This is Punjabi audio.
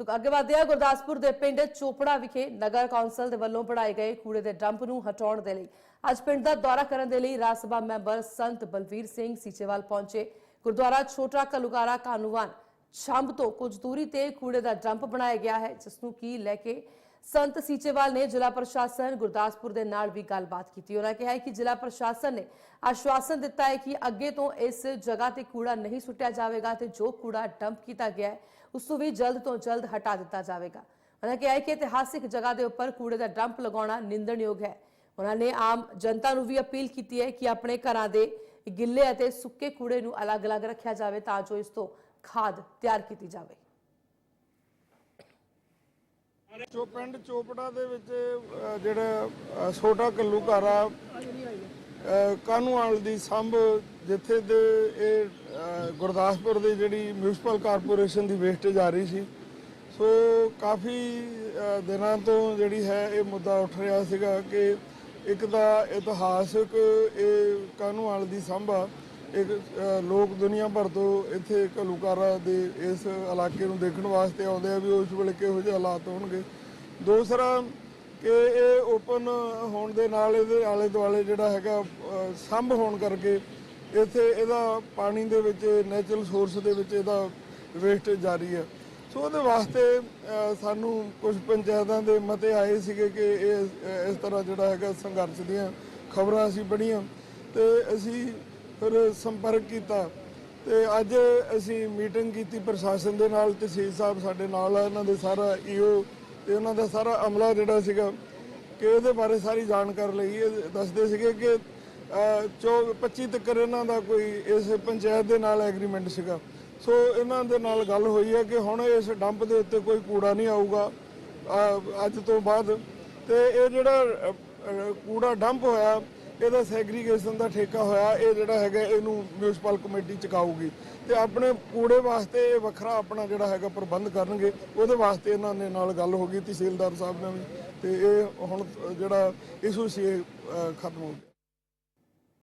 ਸੋ ਅੱਗੇ ਵਧਦੇ ਗੁਰਦਾਸਪੁਰ ਦੇ ਪਿੰਡ ਚੋਪੜਾ ਵਿਖੇ ਨਗਰ ਕੌਂਸਲ ਦੇ ਵੱਲੋਂ ਬਣਾਏ ਗਏ ਕੂੜੇ ਦੇ ਡੰਪ ਨੂੰ ਹਟਾਉਣ ਦੇ ਲਈ ਅੱਜ ਪਿੰਡ ਦਾ ਦੌਰਾ ਕਰਨ ਦੇ ਲਈ ਰਾਜ ਸਭਾ ਮੈਂਬਰ ਸੰਤ ਬਲਵੀਰ ਸਿੰਘ ਸੀਚੇਵਾਲ ਪਹੁੰਚੇ। ਗੁਰਦੁਆਰਾ ਛੋਟਾ ਕਲੂਕਾਰਾ ਕਾਨੂੰਵਾਨ ਛੰਭ ਤੋਂ ਕੁਝ ਦੂਰੀ ਤੇ ਕੂੜੇ ਦਾ ਡੰਪ ਬਣਾਇਆ ਗਿਆ ਹੈ, ਜਿਸ ਨੂੰ ਕੀ ਲੈ ਕੇ ਸੰਤ ਸੀਚੇਵਾਲ ਨੇ ਜ਼ਿਲ੍ਹਾ ਪ੍ਰਸ਼ਾਸਨ ਗੁਰਦਾਸਪੁਰ ਦੇ ਨਾਲ ਵੀ ਗੱਲਬਾਤ ਕੀਤੀ। ਉਹਨਾਂ ਕਿਹਾ ਕਿ ਜ਼ਿਲ੍ਹਾ ਪ੍ਰਸ਼ਾਸਨ ਨੇ ਆਸ਼ਵਾਸਨ ਦਿੱਤਾ ਹੈ ਕਿ ਅੱਗੇ ਤੋਂ ਇਸ ਜਗ੍ਹਾ ਤੇ ਕੂੜਾ ਨਹੀਂ ਸੁੱਟਿਆ ਜਾਵੇਗਾ ਤੇ ਜੋ ਕੂੜਾ ਡੰਪ ਕੀਤਾ ਗਿਆ ਹੈ, ਉਸ ਨੂੰ ਵੀ ਜਲਦ ਤੋਂ ਜਲਦ ਹਟਾ ਦਿੱਤਾ ਜਾਵੇਗਾ। ਉਹਨਾਂ ਕਿਹਾ ਹੈ ਕਿ ਇਤਿਹਾਸਿਕ ਜਗ੍ਹਾ ਦੇ ਉੱਪਰ ਕੂੜੇ ਦਾ ਡੰਪ ਲਗਾਉਣਾ ਨਿੰਦਣਯੋਗ ਹੈ। ਉਹਨਾਂ ਨੇ ਆਮ ਜਨਤਾ ਨੂੰ ਵੀ ਅਪੀਲ ਕੀਤੀ ਹੈ ਕਿ ਆਪਣੇ ਘਰਾਂ ਦੇ ਗਿੱਲੇ ਅਤੇ ਸੁੱਕੇ ਕੂੜੇ ਨੂੰ ਅਲੱਗ-ਅਲੱਗ ਰੱਖਿਆ ਜਾਵੇ ਤਾਂ ਜੋ ਇਸ ਤੋਂ ਖਾਦ ਤਿਆਰ ਕੀਤੀ ਜਾਵੇ। ਚੋ ਪਿੰਡ ਚੋਪੜਾ ਦੇ ਵਿੱਚ ਅ, ਜਿਹੜਾ ਅ, ਛੋਟਾ ਕੱਲੂ ਘਾਰਾ ਕਾਨੂੰਵਾਲ ਦੀ ਸੰਭ ਜਿੱਥੇ ਦੇ ਇਹ ਅ, ਗੁਰਦਾਸਪੁਰ ਦੀ ਜਿਹੜੀ ਮਿਊਨਿਸਪਲ ਕਾਰਪੋਰੇਸ਼ਨ ਦੀ ਵੇਸਟੇਜ ਆ ਰਹੀ ਸੀ। ਸੋ ਕਾਫੀ ਅ, ਦਿਨਾਂ ਤੋਂ ਜਿਹੜੀ ਹੈ ਇਹ ਮੁੱਦਾ ਉੱਠ ਰਿਹਾ ਸੀਗਾ ਕਿ ਇੱਕ ਤਾਂ ਇਤਿਹਾਸਕ ਇਹ ਕਾਨੂੰਵਾਲ ਦੀ ਸੰਭਾ ਇੱਕ ਲੋਕ ਦੁਨੀਆ ਭਰ ਤੋਂ ਇੱਥੇ ਘਲੂਕਾਰਾ ਦੇ ਇਸ ਇਲਾਕੇ ਨੂੰ ਦੇਖਣ ਵਾਸਤੇ ਆਉਂਦੇ ਆ ਵੀ ਉਸ ਵੇਲੇ ਕਿਹੋ ਜਿਹੇ ਹਾਲਾਤ ਹੋਣਗੇ। ਦੂਸਰਾ ਕਿ ਇਹ ਓਪਨ ਹੋਣ ਦੇ ਨਾਲ ਇਹਦੇ ਆਲੇ ਦੁਆਲੇ ਜਿਹੜਾ ਹੈਗਾ ਸੰਭ ਹੋਣ ਕਰਕੇ ਇੱਥੇ ਇਹਦਾ ਪਾਣੀ ਦੇ ਵਿੱਚ ਨੈਚੁਰਲ ਸੋਰਸ ਦੇ ਵਿੱਚ ਇਹਦਾ ਵੇਸਟ ਜਾਰੀ ਹੈ। ਸੋ ਉਹਦੇ ਵਾਸਤੇ ਸਾਨੂੰ ਕੁਝ ਪੰਚਾਇਤਾਂ ਦੇ ਮਤੇ ਆਏ ਸੀਗੇ ਕਿ ਇਹ ਇਸ ਤਰ੍ਹਾਂ ਜਿਹੜਾ ਹੈਗਾ ਸੰਘਰਸ਼ ਦੀਆਂ ਖਬਰਾਂ ਅਸੀਂ ਪੜ੍ਹੀਆਂ। ਤੇ ਅਸੀਂ ਫਿਰ ਸੰਪਰਕ ਕੀਤਾ ਤੇ ਅੱਜ ਅਸੀਂ ਮੀਟਿੰਗ ਕੀਤੀ ਪ੍ਰਸ਼ਾਸਨ ਦੇ ਨਾਲ ਤਹਿਸੀਲ ਸਾਹਿਬ ਸਾਡੇ ਨਾਲ ਆ, ਇਹਨਾਂ ਦੇ ਸਾਰਾ ਈਓ ਤੇ ਉਹਨਾਂ ਦਾ ਸਾਰਾ ਅਮਲਾ ਜਿਹੜਾ ਸੀਗਾ ਕਿ ਇਹਦੇ ਬਾਰੇ ਸਾਰੀ ਜਾਣਕਾਰੀ ਲਈ ਦੱਸਦੇ ਸੀਗੇ ਕਿ ਚੌ 25 ਤੱਕ ਇਹਨਾਂ ਦਾ ਕੋਈ ਇਸ ਪੰਚਾਇਤ ਦੇ ਨਾਲ ਐਗਰੀਮੈਂਟ ਸੀਗਾ। ਸੋ ਇਹਨਾਂ ਦੇ ਨਾਲ ਗੱਲ ਹੋਈ ਹੈ ਕਿ ਹੁਣ ਇਸ ਡੰਪ ਦੇ ਉੱਤੇ ਕੋਈ ਕੂੜਾ ਨਹੀਂ ਆਊਗਾ ਅੱਜ ਤੋਂ ਬਾਅਦ ਤੇ ਇਹ ਜਿਹੜਾ ਕੂੜਾ ਡੰਪ ਹੋਇਆ ਇਹਦਾ ਸੈਗਰੀਗੇਸ਼ਨ ਦਾ ਠੇਕਾ ਹੋਇਆ, ਇਹ ਜਿਹੜਾ ਹੈਗਾ, ਇਹਨੂੰ ਮਿਊਨਿਸਪਲ ਕਮੇਟੀ ਚੁਕਾਊਗੀ। ਤੇ ਆਪਣੇ ਕੂੜੇ ਵਾਸਤੇ ਇਹ ਵੱਖਰਾ ਆਪਣਾ ਜਿਹੜਾ ਹੈਗਾ ਪ੍ਰਬੰਧ ਕਰਨਗੇ, ਉਹਦੇ ਵਾਸਤੇ ਇਹਨਾਂ ਨੇ ਨਾਲ ਗੱਲ ਹੋ ਗਈ, ਤਹਿਸੀਲਦਾਰ ਸਾਹਿਬ ਨਾਲ ਵੀ। ਤੇ ਇਹ ਹੁਣ ਜਿਹੜਾ ਇਸ਼ੂ ਸੀ, ਇਹ ਖਤਮ ਹੋ ਗਿਆ।